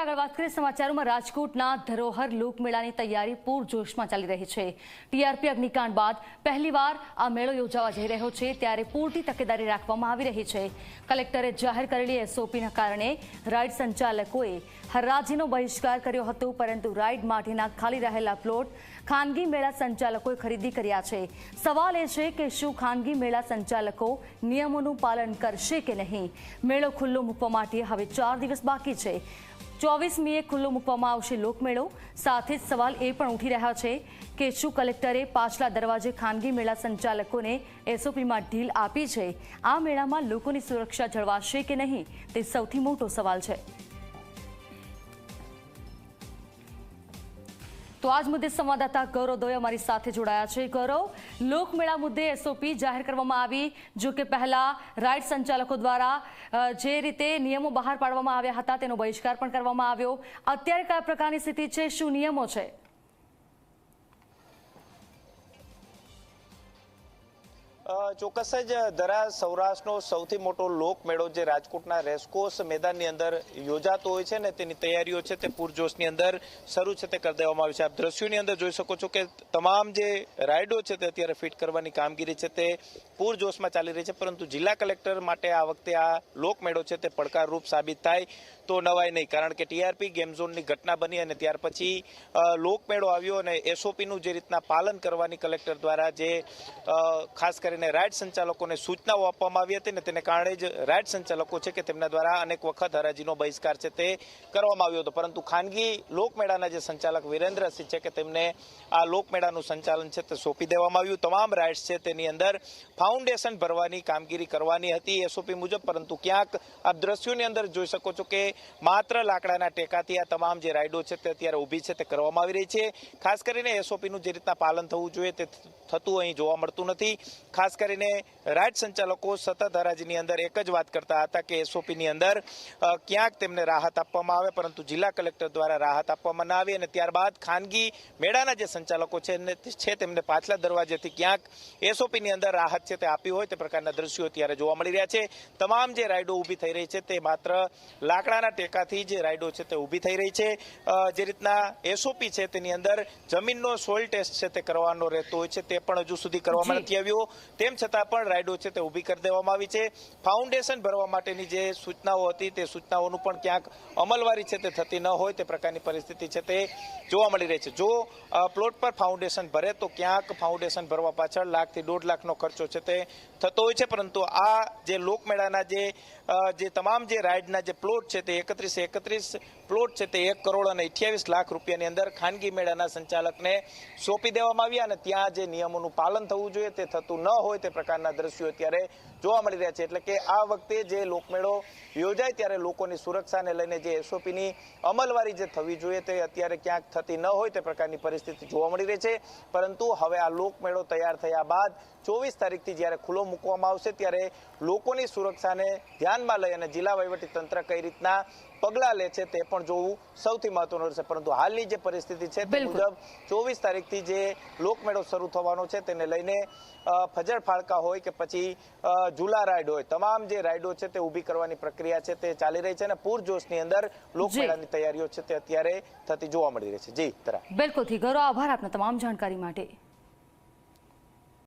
આગળ વાત કરીએ સમાચારોમાં રાજકોટના ધરોહર લોકમેળાની તૈયારી પૂરજોશમાં ચાલી રહી છે. ટીઆરપી અગ્નિકાંડ બાદ પહેલીવાર આ મેળો યોજાવા જઈ રહ્યો છે ત્યારે પૂરતી તકેદારી રાખવામાં આવી રહી છે. કલેક્ટરે જાહેર કરેલી એસઓપીના કારણે રાઇડ સંચાલકોએ હરાજીનો બહિષ્કાર કર્યો હતો, પરંતુ રાઇડ માટેના ખાલી રહેલા પ્લોટ ખાનગી મેળા સંચાલકોએ ખરીદી કર્યા છે. સવાલ એ છે કે શું ખાનગી મેળા સંચાલકો નિયમોનું પાલન કરશે કે નહીં? મેળો ખુલ્લો મૂકવા માટે હવે ચાર દિવસ બાકી છે. ચોવીસમીએ ખુલ્લો મૂકવામાં આવશે લોકમેળો. સાથે જ સવાલ એ પણ ઉઠી રહ્યા છે કે શું કલેક્ટરે પાછલા દરવાજે ખાનગી મેળા સંચાલકોને એસઓપીમાં ઢીલ આપી છે? આ મેળામાં લોકોની સુરક્ષા જળવાશે કે નહીં? તે સૌથી મોટો સવાલ છે. તો આજ મુદ્દે સંવાદદાતા ગૌરવ દોય અમારી સાથે જોડાયા છે. ગૌરવ, લોકમેળા મુદ્દે એસઓપી જાહેર કરવામાં આવી, જો કે પહેલા રાઇડ સંચાલકો દ્વારા જે રીતે નિયમો બહાર પાડવામાં આવ્યા હતા તેનો બહિષ્કાર પણ કરવામાં આવ્યો. અત્યારે કયા પ્રકારની સ્થિતિ છે? શું નિયમો છે? ચોક્કસ જ દરા સૌરાષ્ટ્રનો સૌથી મોટો લોકમેળો જે રાજકોટના રેસકોર્સ મેદાનની અંદર યોજાતો હોય છે ને તેની તૈયારીઓ છે તે પૂરજોશની અંદર શરૂ છે તે કરી દેવામાં આવી છે. આપ દ્રશ્યોની અંદર જોઈ શકો છો કે તમામ જે રાઇડો છે તે અત્યારે ફિટ કરવાની કામગીરી છે તે પૂરજોશમાં ચાલી રહી છે. પરંતુ જિલ્લા કલેક્ટર માટે આ વખતે આ લોકમેળો છે તે પડકારરૂપ સાબિત થાય તો નવાય નહીં. કારણ કે ટીઆરપી ગેમ ઝોનની ઘટના બની અને ત્યાર પછી લોકમેળો આવ્યો અને એસઓપીનું જે રીતના પાલન કરવાની કલેક્ટર દ્વારા જે ખાસ કરીને રાઇડ સંચાલકોને સૂચનાઓ આપવામાં આવી હતી ને તેને કારણે જ રાઇડ સંચાલકો છે કે તેમના દ્વારા અનેક વખત હરાજીનો બહિષ્કાર છે તે કરવામાં આવ્યો હતો. પરંતુ ખાનગી લોકમેળાના જે સંચાલક વિરેન્દ્રસિંહ છે કે તેમને આ લોકમેળાનું સંચાલન છે તે સોંપી દેવામાં આવ્યું. તમામ રાઇડ્સ છે તેની અંદર ફાઉન્ડેશન ભરવાની કામગીરી કરવાની હતી એસઓપી મુજબ, પરંતુ ક્યાંક આપ દ્રશ્યોની અંદર જોઈ શકો છો કે માત્ર લાકડાના ટેકાથી આ તમામ જે રાઇડો છે તે અત્યારે ઊભી છે તે કરવામાં આવી રહી છે. ખાસ કરીને એસઓપીનું જે રીતના પાલન થવું જોઈએ તે થતું અહીં જોવા મળતું નથી. ખાસ કરીને રાઇડ સંચાલકો સતત હરાજીની અંદર એક જ વાત કરતા હતા કે એસઓપીની અંદર ક્યાંક તેમને રાહત આપવામાં આવે પરંતુ જિલ્લા કલેક્ટર દ્વારા રાહત આપવામાં ના આવી અને ત્યારબાદ ખાનગી મેળાના જે સંચાલકો છે છે તેમને પાછલા દરવાજેથી ક્યાંક એસઓપીની અંદર રાહત છે તે આપી હોય તે પ્રકારના દ્રશ્યો અત્યારે જોવા મળી રહ્યા છે. તમામ જે રાઇડો ઊભી થઈ રહી છે તે માત્ર લાકડાના ટેકાથી જે રાઇડો છે તે ઊભી થઈ રહી છે. જે રીતના એસઓપી છે તેની અંદર જમીનનો સોઇલ ટેસ્ટ છે તે કરવાનો રહેતો હોય છે તે પણ હજુ સુધી કરવામાં નથી આવ્યો. તેમ છતાં પણ રાઇડો છે તે ઊભી કરી દેવામાં આવી છે. ફાઉન્ડેશન ભરવા માટેની જે સૂચનાઓ હતી તે સૂચનાઓનું પણ ક્યાંક અમલવારી છે તે થતી ન હોય તે પ્રકારની પરિસ્થિતિ છે તે જોવા મળી રહી છે. જો પ્લોટ પર ફાઉન્ડેશન ભરે તો ક્યાંક ફાઉન્ડેશન ભરવા પાછળ લાખથી દોઢ લાખનો ખર્ચો છે તે થતો હોય છે. પરંતુ આ જે લોકમેળાના જે જે તમામ જે રાઇડના જે પ્લોટ છે તે એકત્રીસ એકત્રીસ પ્લોટ છે તે એક કરોડ અને અઠ્યાવીસ લાખ રૂપિયાની અંદર ખાનગી મેળાના સંચાલકને સોંપી દેવામાં આવ્યા અને ત્યાં જે નિયમોનું પાલન થવું જોઈએ તે થતું ન હોય તે પ્રકારના દ્રશ્યો અત્યારે જોવા મળી રહ્યા છે. એટલે કે આ વખતે જે લોકમેળો યોજાય ત્યારે લોકોની સુરક્ષાને લઈને જે એસઓપીની અમલવારી જે થવી જોઈએ તે અત્યારે ક્યાંક થતી ન હોય તે પ્રકારની પરિસ્થિતિ જોવા મળી રહી છે. પરંતુ હવે આ લોકમેળો તૈયાર થયા બાદ ચોવીસ તારીખથી જ્યારે ખુલ્લો મૂકવામાં આવશે ત્યારે લોકોની સુરક્ષાને ધ્યાનમાં લઈ અને જિલ્લા તંત્ર કઈ રીતના પગલાં લે છે તે પણ જોવું સૌથી મહત્વનું રહેશે. પરંતુ હાલની જે પરિસ્થિતિ છે તે મુજબ ચોવીસ તારીખથી જે લોકમેળો શરૂ થવાનો છે તેને લઈને ફજર ફાળકા હોય કે પછી ઝૂલા રાઇડ હોય તમામ જે રાઇડો છે તે ઊભી કરવાની પ્રક્રિયા છે તે ચાલી રહી છે અને પૂરજોશની અંદર લોકમેળાની તૈયારીઓ છે તે અત્યારે થતી જોવા મળી રહી છે. જી તરા બિલકુલથી ઘરો આભાર આપના તમામ જાણકારી માટે.